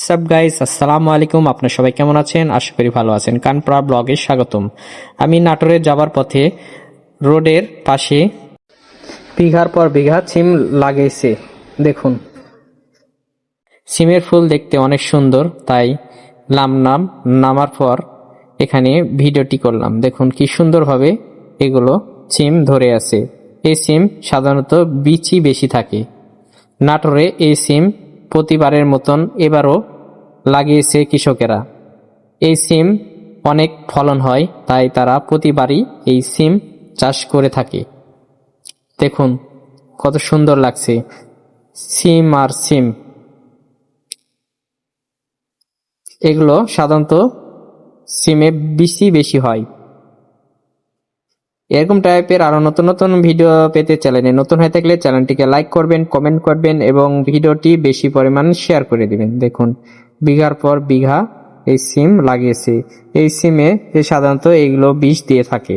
WhatsApp guys আসসালামু আলাইকুম। আপনার সবাই কেমন আছেন? আশা করি ভালো আছেন। কানপুরা ব্লগে স্বাগতম। আমি নাটোরে যাবার পথে রোডের পাশে বিঘার পর বিঘা সিম লাগিয়েছে দেখুন। সিমের ফুল দেখতে অনেক সুন্দর, তাই নাম নাম নামার পর এখানে ভিডিওটি করলাম। দেখুন কি সুন্দরভাবে এগুলো সিম ধরে আছে। এই সিম সাধারণত বিচি বেশি থাকে। নাটোরে এই সিম প্রতিবারের মতন এবারও লাগিয়েছে কৃষকেরা। এই সিম অনেক ফলন হয়, তাই তারা প্রতিবারই এই সিম চাষ করে থাকে। দেখুন, কত সুন্দর লাগছে। সিম আর সিম। এগুলো সাধারণত সিমে বেশি বেশি হয়। এরকম টাইপের আরও নতুন নতুন ভিডিও পেতে চ্যানেলে নতুন হয়ে থাকলে চ্যানেলটিকে লাইক করবেন, কমেন্ট করবেন এবং ভিডিওটি বেশি পরিমাণ শেয়ার করে দিবেন। দেখুন বিঘার পর বিঘা এই সিম লাগিয়েছে। এই সিমে সাধারণত এইগুলো বিষ দিয়ে থাকে।